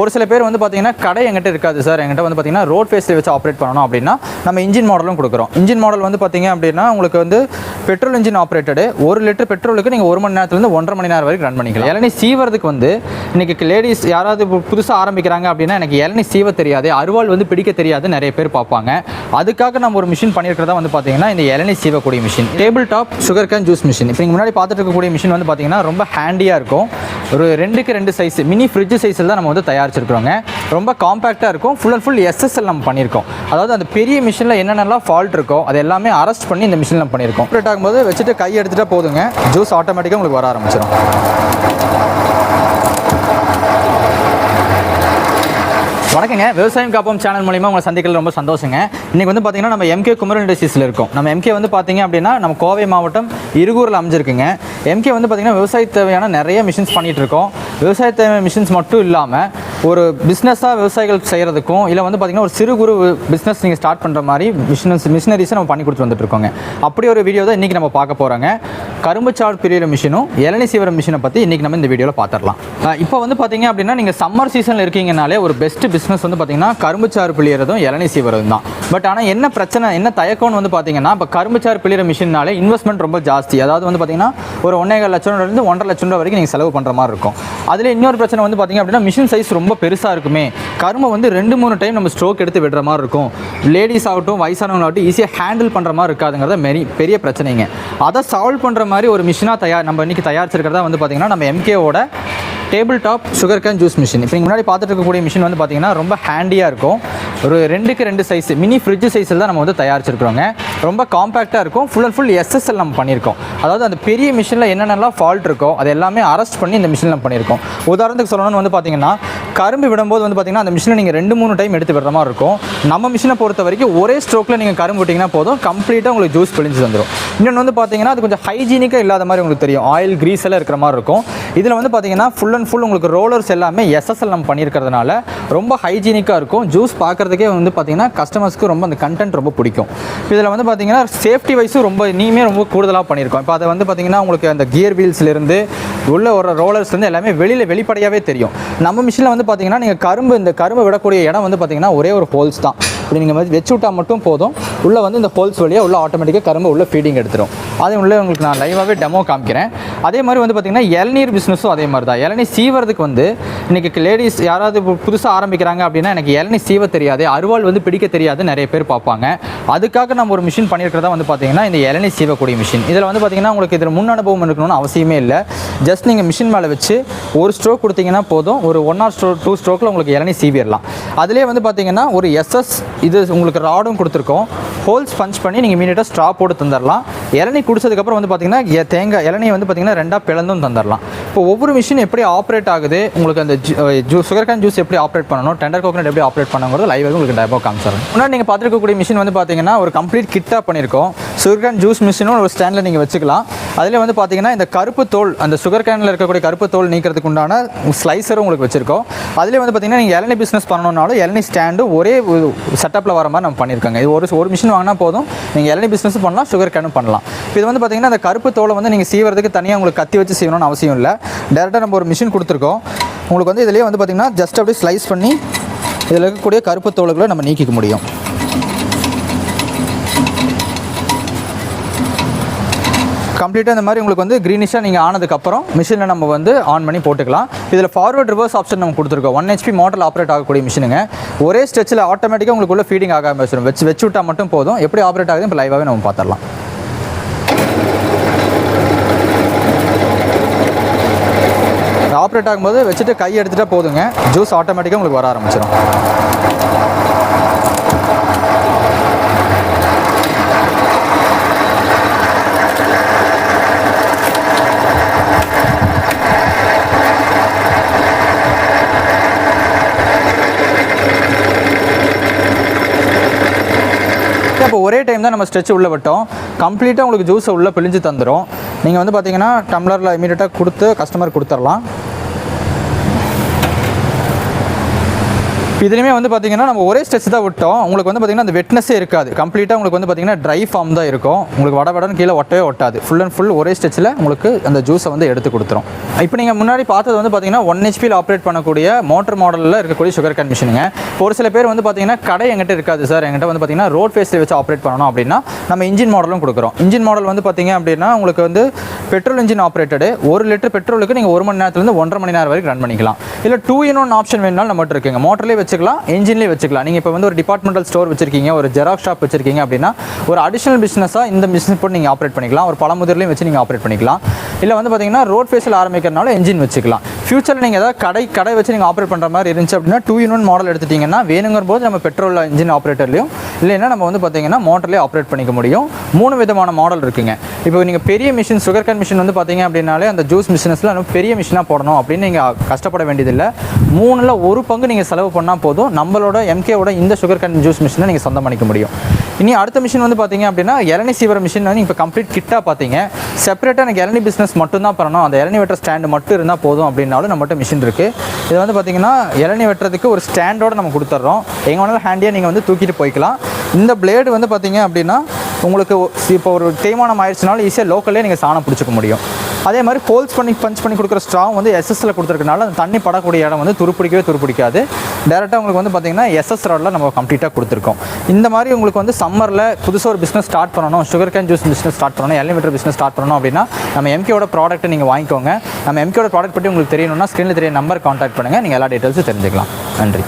ஒரு சில பேர் வந்து பார்த்தீங்கன்னா கடை எங்கிட்ட இருக்காது சார். எங்கிட்ட வந்து பார்த்தீங்கன்னா ரோட் ஃபேஸில் வச்சு ஆப்ரேட் பண்ணணும் அப்படின்னா நம்ம இன்ஜின் மாடலும் கொடுக்குறோம். இன்ஜின் மாடல் வந்து பார்த்தீங்க அப்படின்னா உங்களுக்கு வந்து பெட்ரோல் இன்ஜின் ஆப்ரேட்டடு ஒரு லிட்டர் பெட்ரோலுக்கு நீங்கள் ஒரு மணி நேரத்துலேருந்து ஒன்றரை மணி நேரம் வரைக்கும் ரன் பண்ணிக்கலாம். இளநீ சீவறதுக்கு வந்து இன்னைக்கு லேடிஸ் யாராவது புதுசாக ஆரம்பிக்கிறாங்க அப்படின்னா எனக்கு இளநீ சீவ தெரியாது அருவாள் வந்து பிடிக்க தெரியாது நிறைய பேர் பார்ப்பாங்க. அதுக்காக நம்ம ஒரு மிஷின் பண்ணியிருக்கிறதா வந்து பார்த்தீங்கன்னா இந்த இளநீ சீவக்கூடிய machine table top sugar cane juice machine இப்போ நீங்கள் முன்னாடி பார்த்துட்டு இருக்கக்கூடிய மிஷின் வந்து பார்த்தீங்கன்னா ரொம்ப ஹேண்டியாக இருக்கும். ஒரு ரெண்டுக்கு ரெண்டு சைஸ் மினி ஃப்ரிட்ஜ் சைஸில் தான் நம்ம வந்து தயாரிச்சிருக்கிறோங்க. ரொம்ப காம்பேக்டாக இருக்கும். ஃபுல் அண்ட் ஃபுல் எஸ்எஸ்எல் நம்ம பண்ணியிருக்கோம். அதாவது அந்த பெரிய மிஷினில் என்னென்னலாம் ஃபால்ட் இருக்கோ அது எல்லாமே அரெஸ்ட் பண்ணி இந்த மிஷினில் நம்ம பண்ணியிருக்கோம். ஆப்ரேட் ஆகும்போது வச்சுட்டு கை எடுத்துகிட்டா போதுங்க. ஜூஸ் ஆட்டோமேட்டிக்காக உங்களுக்கு வர ஆரம்பிச்சிடும் வணக்கங்க. விவசாயம் காப்போம் சேனல் மூலிமா உங்களை சந்திக்கிறது ரொம்ப சந்தோஷங்க. இன்றைக்கி வந்து பார்த்தீங்கன்னா நம்ம எம்கே குமரன் இண்டஸ்ட்ரீஸில் இருக்கோம். நம்ம எம்கே வந்து பார்த்தீங்க அப்படின்னா நம்ம கோவை மாவட்டம் இருகூரில் அமைஞ்சிருக்குங்க. எம்கே வந்து பார்த்தீங்கன்னா விவசாய தேவையான நிறைய மிஷின்ஸ் பண்ணிகிட்டு இருக்கோம். விவசாய தேவை மிஷின்ஸ் மட்டும் இல்லாமல் ஒரு பிஸ்னஸாக விவசாயிகள் செய்கிறதுக்கும் இல்லை வந்து பார்த்தீங்கன்னா ஒரு சிறு குறு பிஸ்னஸ் நீங்கள் ஸ்டார்ட் பண்ணுற மாதிரி மிஷினஸ் மிஷினரிஸை நம்ம பண்ணி கொடுத்து வந்துட்டு இருக்கோங்க. அப்படி ஒரு வீடியோ தான் இன்றைக்கி நம்ம பார்க்க போகிறோங்க கரும்புச்சாறு பிரியிற மிஷினும் இளநீ சீவர மிஷினை பற்றி இன்றைக்கி நம்ம இந்த வீடியோவில் பார்த்துடலாம் இப்போ வந்து பார்த்தீங்க அப்படின்னா நீங்கள் சம்மர் சீசனில் இருக்கீங்கனாலே ஒரு பெஸ்ட் பிஸ்னஸ் வந்து பார்த்தீங்கன்னா கரும்புச்சாறு பிழியறதும் இளநீ சீவரதும் தான். பட் ஆனால் என்ன பிரச்சனை என்ன தயக்கம்னு வந்து பார்த்தீங்கன்னா இப்போ கரும்புச்சாறு பிழியிற மிஷினாலே இன்வெஸ்ட்மெண்ட் ரொம்ப ஜாஸ்தி. அதாவது வந்து பார்த்தீங்கன்னா ஒரு ஒன்றே லட்சம் ரூபாயிலேருந்து ஒன்றரை லட்சம் ரூபா வரைக்கும் நீங்கள் செலவு பண்ணுற மாதிரி இருக்கும். அதில் இன்னொரு பிரச்சனை வந்து பார்த்தீங்க அப்படின்னா மிஷின் சைஸ் ரொம்ப பெருசாக இருக்குமே. கருமை வந்து ரெண்டு மூணு டைம் நம்ம ஸ்ட்ரோக் எடுத்து விடுற மாதிரி இருக்கும். லேடிஸ் ஆகட்டும் வயசானவங்களாகட்டும் ஈஸியாக ஹேண்டில் பண்ணுற மாதிரி இருக்காதுங்கிறத மெரி பெரிய பிரச்சனைங்க. அதை சால்வ் பண்ணுற மாதிரி ஒரு மிஷினாக தயார் நம்ம இன்றைக்கி தயாரிச்சிருக்கிறதா வந்து பார்த்தீங்கன்னா நம்ம எம்கேவோட table top sugar cane juice machine இப்போ முன்னாடி பார்த்துட்டு இருக்கக்கூடிய மிஷின் வந்து பார்த்தீங்கன்னா ரொம்ப ஹேண்டியாக இருக்கும். ஒரு ரெண்டுக்கு ரெண்டு சைஸ் மினி ஃப்ரிட்ஜ் சைஸில் தான் நம்ம வந்து தயாரிச்சிருக்கிறோங்க. ரொம்ப காம்பேக்டாக இருக்கும். ஃபுல் அண்ட் ஃபுல் எஸ்எஸ்எல் நம்ம பண்ணியிருக்கோம். அதாவது அந்த பெரிய மிஷினில் என்னென்னலாம் ஃபால்ட் இருக்கோ அது எல்லாமே அரெஸ்ட் பண்ணி இந்த மிஷினில் நம்ம பண்ணியிருக்கோம். உதாரணத்துக்கு சொல்லணும்னு வந்து பார்த்தீங்கன்னா கரும்பு விடும்போது வந்து பார்த்திங்கன்னா அந்த மிஷினை நீங்கள் ரெண்டு மூணு டைம் எடுத்து விடுற மாதிரி இருக்கும். நம்ம மிஷினை பொறுத்த வரைக்கும் ஒரே ஸ்ட்ரோக்கில் நீங்கள் கரும்பு விட்டிங்கன்னா போதும். கம்ப்ளீட்டாக உங்களுக்கு ஜூஸ் பிழிஞ்சு வந்துடும் இன்னொன்று வந்து பார்த்தீங்கன்னா அது கொஞ்சம் ஹைஜீனிக்காக இல்லாத மாதிரி உங்களுக்கு தெரியும். ஆயில் க்ரீஸெல்லாம் எல்லாம் இருக்கிற மாதிரி இருக்கும். இதில் வந்து பார்த்தீங்கன்னா ஃபுல் அண்ட் ஃபுல் உங்களுக்கு ரோலர்ஸ் எல்லாமே எஸ்எஸ்எல் நம்ம பண்ணியிருக்கிறதுனால ரொம்ப ஹைஜீனிக்காக இருக்கும். ஜூஸ் பார்க்குறதுக்கே வந்து பார்த்தீங்கன்னா கஸ்டமர்ஸ்க்கு ரொம்ப அந்த கண்டென்ட் ரொம்ப பிடிக்கும். இதில் வந்து பார்த்தீங்கன்னா சேஃப்டி வைஸும் ரொம்ப இனியுமே ரொம்ப கூடுதலாக பண்ணியிருக்கோம். இப்போ அதை வந்து பார்த்தீங்கன்னா உங்களுக்கு அந்த கியர் வீல்ஸ்லேருந்து உள்ள ஒரு ரோலர்ஸ்லேருந்து எல்லாமே வெளியில் வெளிப்படையாகவே தெரியும். நம்ம மிஷினில் வந்து பார்த்தீங்கன்னா நீங்கள் கரும்பு இந்த கரும்பு விடக்கூடிய இடம் வந்து பார்த்தீங்கன்னா ஒரே ஒரு ஹோல்ஸ் தான். இப்படி நீங்கள் வந்து வச்சு விட்டால் மட்டும் போதும். உள்ளே வந்து இந்த ஹோல்ஸ் வழியாக உள்ள ஆட்டோமேட்டிக்காக கரும்பு உள்ள ஃபீடிங் எடுத்துரும். அதே உள்ள உங்களுக்கு நான் லைவாகவே டெமோ காமிக்கிறேன். அதே மாதிரி வந்து பார்த்தீங்கன்னா இளநீர் பிஸ்னஸும் அதே மாதிரி தான் இளநீர் சீவரதுக்கு வந்து இன்றைக்கி லேடிஸ் யாராவது புதுசாக ஆரம்பிக்கிறாங்க அப்படின்னா எனக்கு இளநீ சீவ தெரியாது அருவாள் வந்து பிடிக்க தெரியாது நிறைய பேர் பார்ப்பாங்க. அதுக்காக நம்ம ஒரு மிஷின் பண்ணியிருக்கிறதா வந்து பார்த்தீங்கன்னா இந்த இளநீ சீவக்கூடிய மிஷின் இதில் வந்து பார்த்தீங்கன்னா உங்களுக்கு இதில் முன் அனுபவம் இருக்கணும்னு அவசியமே இல்லை. ஜஸ்ட் நீங்கள் மிஷின் மேலே வச்சு ஒரு ஸ்ட்ரோக் கொடுத்தீங்கன்னா போதும். ஒரு ஒன் ஆர் ஸ்ட்ரோ டூ ஸ்ட்ரோக்கில் உங்களுக்கு இளநீ சீவிடலாம். அதிலே வந்து பார்த்தீங்கன்னா ஒரு எஸ்எஸ் இது உங்களுக்கு ராடும் கொடுத்துருக்கோம். ஹோல்ஸ் பஞ்ச் பண்ணி நீங்கள் இமீடியட்டாக ஸ்ட்ரா போட்டு தந்துடலாம் இளநீ குடிச்சதுக்கப்புறம் வந்து பார்த்தீங்கன்னா எ- தேங்காய் இளநீ வந்து பார்த்தீங்கன்னா ரெண்டாக பிளந்தும் தந்துடலாம் இப்போ ஒவ்வொரு மிஷின் எப்படி ஆப்ரேட் ஆகுது? உங்களுக்கு அந்த ஜூ சுகர் கேன் ஜூஸ் எப்படி ஆப்ரேட் பண்ணணும்? டெண்டர் கோகனட் எப்படி ஆப்ரேட் பண்ணுங்கிறது லைவாக உங்களுக்கு டெமோ காமிச்சிடுறேன். முன்னாடி நீங்கள் பார்த்துருக்கக்கூடிய மிஷின் வந்து பார்த்தீங்கன்னா ஒரு கம்ப்ளீட் கிட்டாக பண்ணியிருக்கோம். சுகர்கேன் ஜூஸ் மிஷினும் ஒரு ஸ்டாண்டில் நீங்கள் வச்சுக்கலாம். அதில் வந்து பார்த்தீங்கன்னா இந்த கருப்பு தோல் அந்த சுகர் கேனில் இருக்கக்கூடிய கருப்பு தோல் நீக்கிறதுக்கு உண்டான ஸ்லைசரும் உங்களுக்கு வச்சுருக்கோம். அதிலே வந்து பார்த்தீங்கன்னா நீங்கள் இளநி பிஸ்னஸ் பண்ணணும்னாலும் இளநி ஸ்டாண்டு ஒரே செட்டப்பில் வர மாதிரி நம்ம பண்ணியிருக்காங்க. இது ஒரு ஒரு மிஷின் வாங்கினா போதும். நீங்கள் இளநி பிஸ்னஸ் பண்ணலாம் சுகர் கேனும் பண்ணலாம் இது வந்து பார்த்தீங்கன்னா அந்த கருப்பு தோலை வந்து நீங்கள் சீவறதுக்கு தனியாக உங்களுக்கு கத்தி வச்சு செய்யணும்னு அவசியம் இல்லை. டேரெக்டாக நம்ம ஒரு மிஷின் கொடுத்துருக்கோம். உங்களுக்கு வந்து இதுலேயே வந்து பார்த்தீங்கன்னா ஜஸ்ட் அப்படியே ஸ்லைஸ் பண்ணி இதில் இருக்கக்கூடிய கருப்பு தோல்களை நம்ம நீக்கிக்க முடியும். கம்ப்ளீட்டாக இந்த மாதிரி உங்களுக்கு வந்து க்ரீனிஷாக நீங்கள் ஆனதுக்கப்புறம் மிஷினில் நம்ம வந்து ஆன் பண்ணி போட்டுக்கலாம். இதில் ஃபார்வர்ட் ரிவர்ஸ் ஆப்ஷன் நம்ம கொடுத்துருக்கோம். ஒன் ஹெச்பி மோட்டர் ஆப்ரேட் ஆகக்கூடிய மிஷினுங்க ஒரே ஸ்ட்ரெச்சில் ஆட்டோமேட்டிக்காக உங்களுக்கு உள்ள ஃபீடிங் ஆக வச்சிடும் வச்சு வச்சு விட்டால் மட்டும் போதும். எப்படி ஆப்ரேட் ஆகுது இப்போ லைவாகவே நம்ம பார்த்துடலாம் ஆப்ரேட் ஆகும்போது வச்சுட்டு கை எடுத்துகிட்டா போதுங்க. ஜூஸ் ஆட்டோமேட்டிக்காக உங்களுக்கு வர ஆரம்பிச்சிடும் இப்போ ஒரே டைம் தான் நம்ம ஸ்ட்ரெச் உள்ள விட்டோம். கம்ப்ளீட்டாக உங்களுக்கு ஜூஸை உள்ளே பிழிஞ்சு தந்துடும் நீங்கள் வந்து பார்த்தீங்கன்னா டம்ளரில் இமீடியட்டாக கொடுத்து கஸ்டமர் கொடுத்துடலாம். இதுலையுமே வந்து பார்த்தீங்கன்னா நம்ம ஒரே ஸ்ட்ரெச் தான் விட்டோம். உங்களுக்கு வந்து பார்த்தீங்கன்னா அந்த வெட்னஸே இருக்காது. கம்ப்ளீட்டாக உங்களுக்கு வந்து பார்த்தீங்கன்னா ட்ரை ஃபார்ம் தான் இருக்கும். உங்களுக்கு வட வடன்னு கீழே ஒட்டவே ஒட்டாது. ஃபுல் அண்ட் ஃபுல் ஒரே ஸ்ட்ரெச்சில் உங்களுக்கு அந்த ஜூஸை வந்து எடுத்து கொடுத்துரும். இப்போ நீங்கள் முன்னாடி பார்த்தது வந்து பார்த்தீங்கன்னா ஒன் ஹெச்பியில் ஆப்ரேட் பண்ணக்கூடிய மோட்டர் மாடலில் இருக்கக்கூடிய சுகர் கன்மிஷனுங்க இப்போ ஒரு சில பேர் வந்து பார்த்தீங்கன்னா கடை எங்கிட்ட இருக்காது சார் எங்கிட்ட வந்து பார்த்தீங்கன்னா ரோட் ஃபேஸில் வச்சு ஆப்ரேட் பண்ணணும் அப்படின்னா நம்ம இன்ஜின் மாடலும் கொடுக்குறோம். இன்ஜின் மாடல் வந்து பார்த்தீங்க அப்படின்னா உங்களுக்கு வந்து பெட்ரோல் இன்ஜின் ஆப்ரேட்டடு. ஒரு லிட்டர் பெட்ரோலுக்கு நீங்கள் ஒரு மணி நேரத்துலேருந்து ஒன்றரை மணி நேரம் வரைக்கும் ரன் பண்ணிக்கலாம். இல்லை டூ இன் ஒன் ஆப்ஷன் வேணும்னாலும் நம்மகிட்ட இருக்குங்க. மோட்டர்லேயே வச்சுக்கலாம் இன்ஜின்லேயே வச்சுக்கலாம். நீங்கள் இப்போ வந்து ஒரு டிபார்ட்மெண்டல் ஸ்டோர் வச்சிருக்கீங்க ஒரு ஜெராக்ஸ் ஷாப் வச்சிருக்கீங்க அப்படின்னா ஒரு அடிஷனல் பிஸ்னஸாக இந்த பிஸ்னஸ் போட்டு நீங்கள் ஆப்ரேட் பண்ணிக்கலாம். ஒரு பழமுதிர்லையும் வச்சு நீங்கள் ஆப்ரேட் பண்ணிக்கலாம். இல்லை வந்து பார்த்தீங்கன்னா ரோட் ஃபேஸில் ஆரம்பிக்கிறனால இன்ஜின் வச்சுக்கலாம். ஃபியூச்சரில் நீங்கள் ஏதாவது கடை கடை வச்சு நீங்கள் ஆப்ரேட் பண்ணுற மாதிரி இருந்துச்சு அப்படின்னா டூ இன் ஒன் மாடல் எடுத்துட்டிங்கன்னா வேணுங்கிற போது நம்ம பெட்ரோல் இன்ஜின் ஆப்ரேட்டர்லையும் இல்லைன்னா நம்ம வந்து பார்த்தீங்கன்னா மோட்டர்லேயே ஆப்ரேட் பண்ணிக்க முடியும். மூணு விதமான மாடல் இருக்குங்க. இப்போ நீங்கள் பெரிய மிஷின் சுகர் கேன் மிஷின் வந்து பார்த்தீங்க அப்படின்னாலே அந்த ஜூஸ் மிஷினஸில் நம்ம பெரிய மிஷினாக போடணும் அப்படின்னு நீங்கள் கஷ்டப்பட வேண்டியதில்லை. மூணில் ஒரு பங்கு நீங்கள் செலவு பண்ணால் போதும். நம்மளோட எம்கேவோட இந்த சுகர் கேன் ஜூஸ் மிஷினை நீங்கள் சொந்தம் பண்ணிக்க முடியும். இனி அடுத்த மிஷின் வந்து பார்த்தீங்க அப்படின்னா இளநி சீவர மிஷின் வந்து இப்போ கம்ப்ளீட் கிட்டாக பார்த்தீங்க செப்பரேட்டாக எனக்கு இளநி பிஸ்னஸ் மட்டும் தான் பண்ணணும். அந்த இளநி வெட்டுற ஸ்டாண்டு மட்டும் இருந்தால் போதும் அப்படின்னாலும் நம்மகிட்ட மிஷின் இருக்குது இது வந்து பார்த்தீங்கன்னா இளநி வெட்டுறதுக்கு ஒரு ஸ்டாண்டோட நம்ம கொடுத்துட்றோம் எங்கே வேணாலும் ஹேண்டியாக நீங்கள் வந்து தூக்கிட்டு போய்க்கலாம். இந்த பிளேடு வந்து பார்த்தீங்க அப்படின்னா உங்களுக்கு இப்போ ஒரு தேய்மானம் ஆயிடுச்சுனாலும் ஈஸியாக லோக்கல்லே நீங்கள் சாணம் பிடிச்சிக்க முடியும். அதே மாதிரி ஹோல்ஸ் பண்ணி பஞ்ச் பண்ணி கொடுக்குற ஸ்ட்ராங் வந்து எஸ்எஸ்ல கொடுத்துருக்கனால அந்த தண்ணி படக்கூடிய இடம் வந்து துருப்பிடிக்கவே துருப்பிடிக்காது. டேரெக்டாக உங்களுக்கு வந்து பார்த்தீங்கன்னா எஸ்எஸ் ரோடில் நம்ம கம்ப்ளீட்டாக கொடுத்துருக்கோம். இந்த மாதிரி உங்களுக்கு வந்து சம்மரில் புதுசாக ஒரு பிஸ்னஸ் ஸ்டார்ட் பண்ணணும் sugar cane juice business start பண்ணணும் எலிமீட்டர் பிஸ்னஸ் ஸ்டார்ட் பண்ணணும் அப்படின்னா நம்ம எம்கேயோட ப்ராடக்ட்டை நீங்கள் வாங்கிக்கோங்க. நம்ம எம்கேயோட ப்ராடக்ட் பற்றி உங்களுக்கு தெரியணும்னா ஸ்க்ரீனில் தெரிய நம்பர் காண்டாக்ட் பண்ணுங்கள் நீங்கள் எல்லா டீட்டெயில்ஸும் தெரிஞ்சுக்கலாம். நன்றி.